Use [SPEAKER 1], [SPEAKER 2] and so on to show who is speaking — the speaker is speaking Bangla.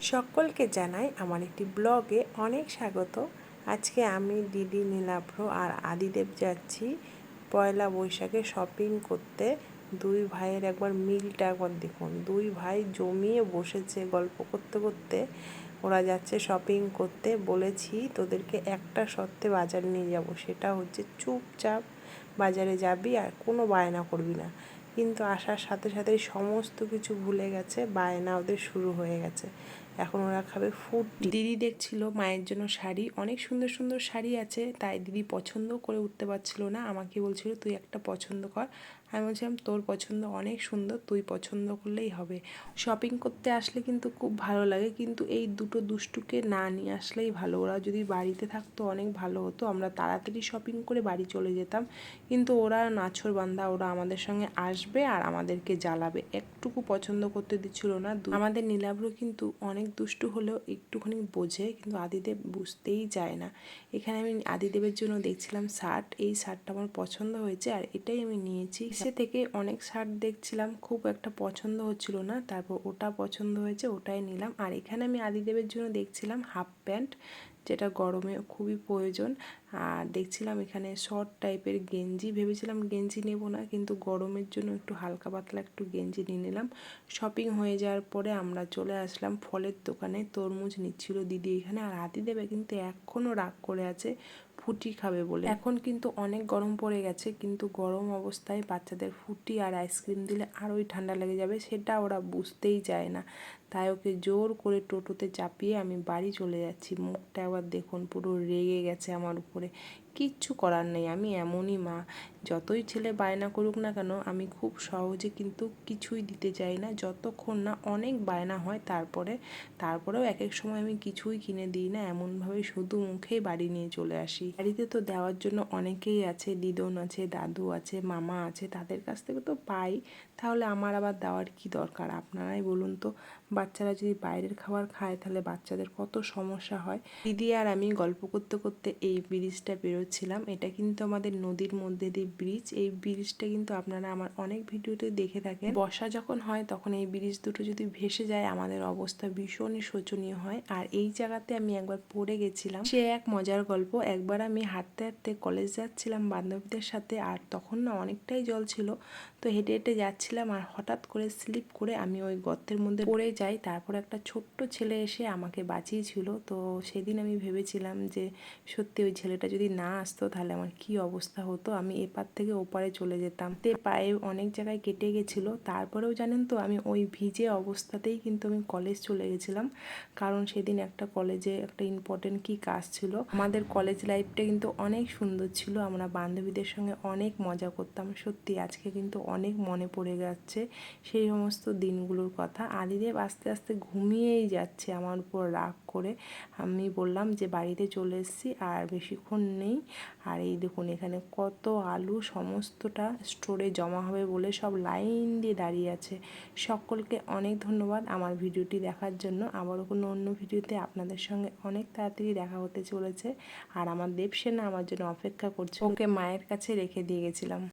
[SPEAKER 1] সকলকে জানাই আমার একটি ব্লগে অনেক স্বাগত। আজকে আমি দিদি নীলাভ্র আর আদিদেব যাচ্ছি পয়লা বৈশাখে শপিং করতে। দুই ভাইয়ের একবার মিলটা একবার দেখুন। দুই ভাই জমিয়ে বসেছে গল্প করতে করতে। ওরা যাচ্ছে শপিং করতে। বলেছি, তোদেরকে একটা সত্ত্বে বাজার নিয়ে যাব। সেটা হচ্ছে চুপচাপ বাজারে যাবি আর কোনো বায়না করবি না। কিন্তু আসার সাথে সাথে সমস্ত কিছু ভুলে গেছে। বায়না ওদের শুরু হয়ে গেছে। এখন ওরা খাবে ফুড দিদি দেখছিল মায়ের জন্য শাড়ি, অনেক সুন্দর সুন্দর শাড়ি আছে, তাই দিদি পছন্দ করে উঠতে পারছিল না, আমাকে বলছিল, তুই একটা পছন্দ কর। আমি বলছিলাম, তোর পছন্দ অনেক সুন্দর, তুই পছন্দ করলেই হবে। শপিং করতে আসলে কিন্তু খুব ভালো লাগে, কিন্তু এই দুটো দুষ্টুকে না নিয়ে আসলেই ভালো। ওরা যদি বাড়িতে থাকতো অনেক ভালো হতো, আমরা তাড়াতাড়ি শপিং করে বাড়ি চলে যেতাম, কিন্তু ওরা নাছর বান্ধা ওরা আমাদের সঙ্গে আসবে আর আমাদেরকে জ্বালাবে। একটুকু পছন্দ করতে দিচ্ছিল না আমাদের নীলাভ্র কিন্তু অনেক দুষ্টু হলেও একটুখানি বোঝে, কিন্তু আদিদেব বুঝতেই যায় না। এখানে আমি আদিদেবের জন্য দেখছিলাম শার্ট, এই শার্টটা আমার পছন্দ হয়েছে আর এটাই আমি নিয়েছি। সে থেকে অনেক শার্ট দেখছিলাম, খুব একটা পছন্দ হচ্ছিল না, তারপর ওটা পছন্দ হয়েছে, ওটাই নিলাম। আর এখানে আমি আদিদেবের জন্য দেখছিলাম হাফ প্যান্ট, যেটা গরমে খুবই প্রয়োজন। আর দেখছিলাম এখানে শর্ট টাইপের গেঞ্জি, ভেবেছিলাম গেঞ্জি নেব না, কিন্তু গরমের জন্য একটু হালকা পাতলা একটু গেঞ্জি নিয়ে নিলাম। শপিং হয়ে যাওয়ার পরে আমরা চলে আসলাম ফলের দোকানে, তরমুজ নিচ্ছিল দিদি এখানে, আর হাতি দেবে কিন্তু এখনও রাগ করে আছে, ফুটি খাবে বলে। এখন কিন্তু অনেক গরম পড়ে গেছে, কিন্তু গরম অবস্থায় বাচ্চাদের ফুটি আর আইসক্রিম দিলে আরোই ঠান্ডা লেগে যাবে, সেটা ওরা বুঝতেই চায় না। তাই ওকে জোর করে টোটোতে চাপিয়ে আমি বাড়ি চলে যাচ্ছি। মুখটা একবার দেখুন, পুরো রেগে গেছে আমার উপরে। কিচ্ছু করার নেই, আমি এমনই মা। যতই ছেলে বায়না করুক না কেন, আমি খুব সহজে কিন্তু কিছুই দিতে চাই না। যতক্ষণ না অনেক বায়না হয় তারপরে, তারপরেও এক এক সময় আমি কিছুই কিনে দিই না। এমনভাবে শুধু মুখেই বাড়ি নিয়ে চলে আসি। বাড়িতে তো দেওয়ার জন্য অনেকেই আছে, দিদন আছে, দাদু আছে, মামা আছে, তাদের কাছ থেকে তো পাই। তাহলে আমার আবার দেওয়ার কি দরকার? আপনারাই বলুন তো। বাচ্চারা যদি বাইরের খাবার খায়, তাহলে বাচ্চাদের কত সমস্যা হয়। দিদি আর আমি গল্প করতে করতে এই ব্রিজটা বেরোচ্ছিলাম। এটা কিন্তু আমাদের নদীর মধ্যে দিয়ে ব্রিজ। এই ব্রিজটা কিন্তু আপনারা আমার অনেক ভিডিওতে দেখে থাকেন। বর্ষা যখন হয়, তখন এই ব্রিজ দুটো যদি ভেসে যায়, আমাদের অবস্থা ভীষণই শোচনীয় হয়। আর এই জায়গাতে আমি একবার পড়ে গেছিলাম। সে এক মজার গল্প। একবার আমি হাঁটতে হাঁটতে কলেজ যাচ্ছিলাম বান্ধবীদের সাথে, আর তখন না অনেকটাই জল ছিল। তো হেঁটে হেঁটে যাচ্ছিলাম, আর হঠাৎ করে স্লিপ করে আমি ওই গর্তের মধ্যে পড়ে যাই। তারপর একটা ছোট্ট ছেলে এসে আমাকে বাঁচিয়েছিল। তো সেদিন আমি ভেবেছিলাম যে, সত্যি ওই ছেলেটা যদি না আসতো তাহলে আমার কি অবস্থা হতো? আমি এপার থেকে ওপারে চলে যেতাম। তে পায়ে অনেক জায়গায় কেটে গেছিল। তারপরেও জানেন তো, আমি ওই ভিজে অবস্থাতেই কিন্তু আমি কলেজ চলে গেছিলাম। কারণ সেদিন একটা কলেজে একটা ইম্পর্টেন্ট কি কাজ ছিল। আমাদের কলেজ লাইফটা কিন্তু অনেক সুন্দর ছিল। আমরা বান্ধবীদের সঙ্গে অনেক মজা করতাম। সত্যি আজকে কিন্তু অনেক মনে পড়ে যাচ্ছে সেই সমস্ত দিনগুলোর কথা। আদিদেব আস্তে আস্তে ঘুমিয়েই যাচ্ছে। আমার উপর রাগ করে আমি বললাম যে, বাড়িতে চলে এসেছি, আর বেশিক্ষণ নেই। আর এই দেখুন, এখানে কত আলু, সমস্তটা স্টোরে জমা হবে বলে সব লাইন দিয়ে দাঁড়িয়ে আছে। সকলকে অনেক ধন্যবাদ আমার ভিডিওটি দেখার জন্য। আবারও কোনো অন্য ভিডিওতে আপনাদের সঙ্গে অনেক তাড়াতাড়ি দেখা হতে চলেছে। আর আমার দেবসেনা আমার জন্য অপেক্ষা করছে। ওকে মায়ের কাছে রেখে দিয়ে গেছিলাম।